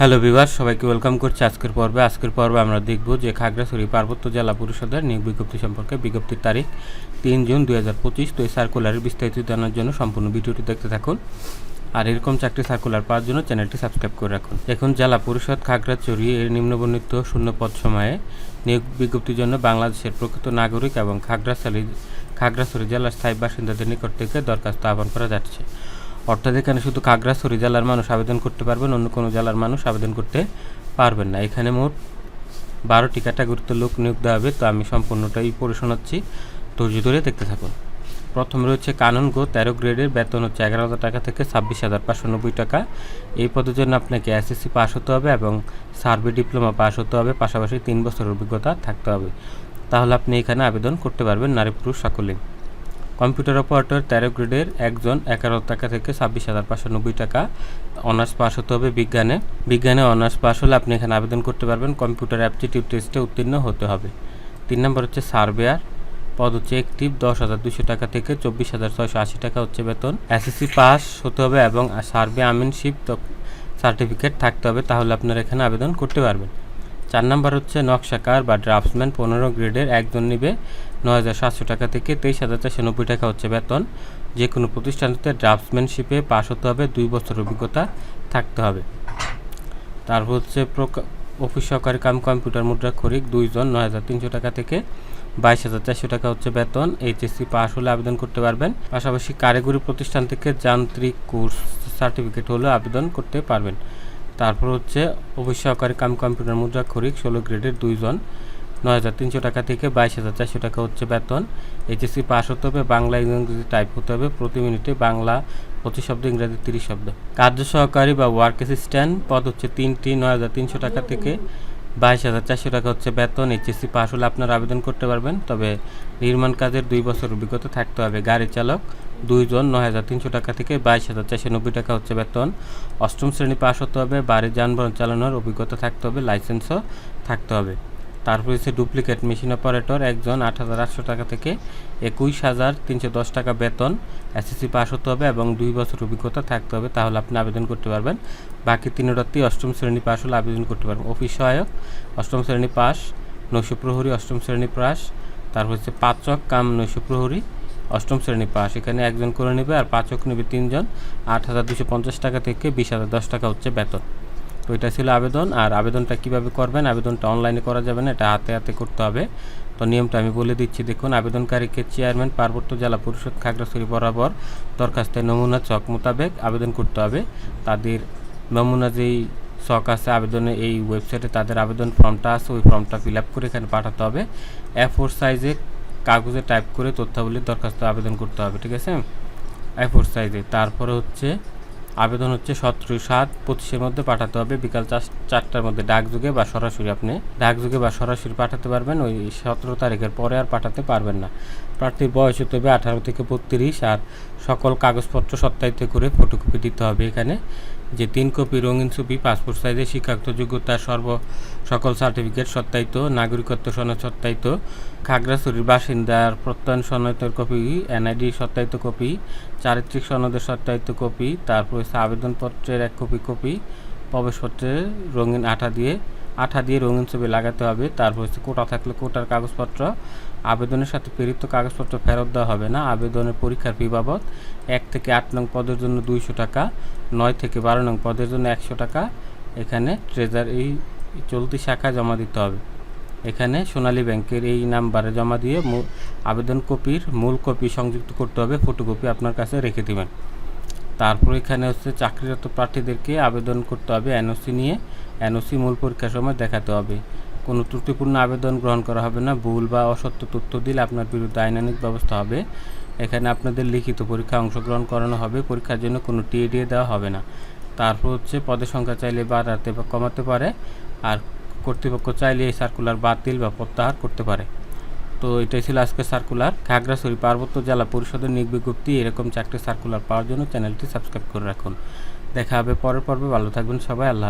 Hello বিভার সবাইকে welcome করছি আজকের পর্বে। আজকের পর্বে আমরা দেখব যে খাগড়াছড়ি পার্বত্য জেলা পরিষদের নিয়োগ বিজ্ঞপ্তি সম্পর্কে। বিজ্ঞপ্তির তারিখ তিন জুন দুই হাজার পঁচিশ। তো এই সার্কুলারের বিস্তারিত জানার জন্য সম্পূর্ণ ভিডিওটি দেখতে থাকুন। আর এরকম চাকরি সার্কুলার পাওয়ার জন্য চ্যানেলটি সাবস্ক্রাইব করে রাখুন। এখন জেলা পরিষদ খাগড়াছড়ি এর নিম্নবর্ণিত শূন্য পদ সময়ে নিয়োগ বিজ্ঞপ্তির জন্য বাংলাদেশের প্রকৃত নাগরিক এবং খাগড়াছড়ি খাগড়াছড়ি জেলার স্থায়ী বাসিন্দাদের নিকট থেকে দরখাস্ত আহ্বান করা যাচ্ছে। অর্থাৎ এখানে শুধু খাগড়াছড়ি জেলার মানুষ আবেদন করতে পারবেন, অন্য কোনো জেলার মানুষ আবেদন করতে পারবেন না। এখানে মোট বারোটি ক্যাটাগরিতে লোক নিয়োগ দেওয়া হবে, তো আমি সম্পূর্ণটাই পড়ে শোনাচ্ছি। ধৈর্য ধরে দেখতে থাকুন। প্রথম রয়েছে কানুন গো, তেরো গ্রেডের বেতন হচ্ছে এগারো হাজার টাকা থেকে ছাব্বিশ হাজার পাঁচশো নব্বই টাকা। এই পদের জন্য আপনাকে এসএসসি পাস হতে হবে এবং সার্ভে ডিপ্লোমা পাস হতে হবে, পাশাপাশি তিন বছরের অভিজ্ঞতা থাকতে হবে। তাহলে আপনি এখানে আবেদন করতে পারবেন নারী পুরুষ সকলেই। কম্পিউটার অপারেটর তেরো গ্রেডের একজন এগারো টাকা থেকে ছাব্বিশ হাজার পাঁচশো নব্বই টাকা অনার্স পাস হতে হবে বিজ্ঞানে। বিজ্ঞানে অনার্স পাস হলে আপনি এখানে আবেদন করতে পারবেন। কম্পিউটার অ্যাপটিটিউড টেস্টে উত্তীর্ণ হতে হবে। তিন নম্বর হচ্ছে সার্ভেয়ার। পদ হচ্ছে একটিভ দশ হাজার দুশো টাকা থেকে চব্বিশ হাজার ছয়শো আশি টাকা হচ্ছে বেতন। এসএসসি পাস হতে হবে এবং সার্ভে আমিনশিপ সার্টিফিকেট থাকতে হবে, তাহলে আপনারা এখানে আবেদন করতে পারবেন। চার নাম্বার হচ্ছে নকশাকার বা ড্রাফটসম্যান। পনেরো গ্রেডের একজন নিবে। নয় হাজার সাতশো টাকা থেকে তেইশ হাজার চারশো নব্বই টাকা হচ্ছে বেতন। যে কোনো প্রতিষ্ঠানটিতে ড্রাফটসম্যানশিপে পাশ হতে হবে, দুই বছর অভিজ্ঞতা থাকতে হবে। তারপর হচ্ছে অফিস সহকারী কাম কম্পিউটার মুদ্রা খরিক দুইজন, নয় হাজার তিনশো টাকা থেকে বাইশ হাজার চারশো টাকা হচ্ছে বেতন। এইচএসসি পাস হলে আবেদন করতে পারবেন। পাশাপাশি কারিগরি প্রতিষ্ঠান থেকে যান্ত্রিক কোর্স সার্টিফিকেট হলে আবেদন করতে পারবেন। তারপর হচ্ছে অফিস সহকারী কাম কম্পিউটার মুদ্রা খরিক ষোলো গ্রেডের দুইজন। নয় হাজার তিনশো টাকা থেকে বাইশ হাজার চারশো টাকা হচ্ছে বেতন। এইচএসসি পাস হতে হবে, বাংলা, ইংরেজি টাইপ হতে হবে। প্রতি মিনিটে বাংলা পঁচিশ শব্দ ইংরেজি তিরিশ শব্দ। কার্য সহকারী বা ওয়ার্ক অ্যাসিস্ট্যান্ট পদ হচ্ছে তিনটি, নয় হাজার তিনশো টাকা থেকে বাইশ হাজার চারশো টাকা হচ্ছে বেতন। এইচএসসি পাস হলে আপনারা আবেদন করতে পারবেন, তবে নির্মাণ কাজের দুই বছর অভিজ্ঞতা থাকতে হবে। গাড়ি চালক দুইজন, নয় হাজার তিনশো টাকা থেকে বাইশ হাজার চারশো নব্বই টাকা হচ্ছে বেতন। অষ্টম শ্রেণি পাস হতে হবে বাড়ির যানবাহন চালানোর অভিজ্ঞতা থাকতে হবে, লাইসেন্সও থাকতে হবে। তারপর হচ্ছে ডুপ্লিকেট মেশিন অপারেটর একজন আট হাজার আটশো টাকা থেকে একুশ হাজার তিনশো দশ টাকা বেতন এসএসসি পাস হতে হবে এবং দুই বছর অভিজ্ঞতা থাকতে হবে, তাহলে আপনি আবেদন করতে পারবেন। বাকি তিনটাতেই অষ্টম শ্রেণি পাস হলে আবেদন করতে পারবেন। অফিস সহায়ক, অষ্টম শ্রেণি পাস নৈশ প্রহরী, অষ্টম শ্রেণি পাস তারপর হচ্ছে পাচক, কাম, নৈশ প্রহরী, অষ্টম শ্রেণি পাস এখানে একজন করে নেবে আর পাচক নেবে তিনজন, আট হাজার দুশো পঞ্চাশ টাকা থেকে বিশ হাজার দশ টাকা হচ্ছে বেতন। তো এটা ছিল আবেদন, আর আবেদনটা কীভাবে করবেন, আবেদনটা অনলাইনে করা যাবে না, এটা হাতে হাতে করতে হবে। তো নিয়মটা আমি বলে দিচ্ছি, দেখুন আবেদনকারীকে চেয়ারম্যান পার্বত্য জেলা পরিষদ, খাগড়াছড়ি বরাবর দরখাস্তের নমুনা, চক মোতাবেক আবেদন করতে হবে। তাদের নমুনা যেই শখ আছে, আবেদনে এই ওয়েবসাইটে তাদের আবেদন ফর্মটা আছে, ওই ফর্মটা ফিল আপ করে এখানে পাঠাতে হবে। এ ফোর সাইজে কাগজে টাইপ করে তথ্যাবলীর দরখাস্ত আবেদন করতে হবে, ঠিক আছে? এ ফোর সাইজে তারপরে হচ্ছে আবেদন হচ্ছে সতেরো সাত পঁচিশের মধ্যে পাঠাতে হবে। বিকাল চার- চারটার মধ্যে ডাকযোগে বা সরাসরি আপনি ডাকযোগে বা সরাসরি পাঠাতে পারবেন। ওই সতেরো তারিখের পরে আর পাঠাতে পারবেন না। প্রার্থীর বয়স হতে হবে আঠারো থেকে বত্রিশ আর সকল কাগজপত্র সত্যায়িত করে ফটোকপি দিতে হবে এখানে। যে তিন কপি রঙিন ছবি, পাসপোর্ট সাইজের শিক্ষাগত যোগ্যতা, সর্ব সকল সার্টিফিকেট সত্যায়িত, নাগরিকত্ব সনদ সত্যায়িত, খাগড়াছড়ির বাসিন্দার প্রত্যয়ন সনদের কপি, এনআইডি সত্যায়িত কপি, চারিত্রিক সনদের সত্যায়িত কপি, তারপর আবেদনপত্রের এক কপি কপি, প্রবেশপত্রের রঙিন আঠা দিয়ে আঠা দিয়ে রঙিন ছবি লাগাতে হবে। তারপর হচ্ছে কোটা থাকলে কোটার কাগজপত্র, আবেদনের সাথে প্রেরিত কাগজপত্র ফেরত দেওয়া হবে না। আবেদনের পরীক্ষার ফি বাবদ এক থেকে আট নং পদের জন্য দুইশো টাকা, নয় থেকে বারো নং পদের জন্য একশো টাকা। এখানে ট্রেজার এই চলতি শাখা জমা দিতে হবে। এখানে সোনালী ব্যাংকের এই নাম্বারে জমা দিয়ে আবেদন কপির মূল কপি সংযুক্ত করতে হবে। ফটোকপি আপনার কাছে রেখে দেবেন। তারপর এখানে হচ্ছে চাকরিরত প্রার্থীদেরকে আবেদন করতে হবে এনওসি নিয়ে। এনওসি মূল পরীক্ষার সময় দেখাতে হবে। কোনো ত্রুটিপূর্ণ আবেদন গ্রহণ করা হবে না। ভুল বা অসত্য তথ্য দিলে আপনার বিরুদ্ধে আইনানিক ব্যবস্থা হবে। এখানে আপনাদের লিখিত পরীক্ষা অংশগ্রহণ করানো হবে। পরীক্ষার জন্য কোনো টিএডিএ দেওয়া হবে না। তারপর হচ্ছে পদের সংখ্যা চাইলে বাড়াতে বা কমাতে পারে। আর কর্তৃপক্ষ চাইলে এই সার্কুলার বাতিল বা প্রত্যাহার করতে পারে। তো এটাই ছিল আজকে সার্কুলার খাগড়াছড়ি পার্বত্য জেলা পরিষদের নির্বিজ্ঞপ্তি বিজ্ঞপ্তি। এরকম চারটি সার্কুলার পাওয়ার জন্য চ্যানেলটি সাবস্ক্রাইব করে রাখুন। দেখা হবে পরের পর্বে। ভালো থাকবেন সবাই। আল্লাহ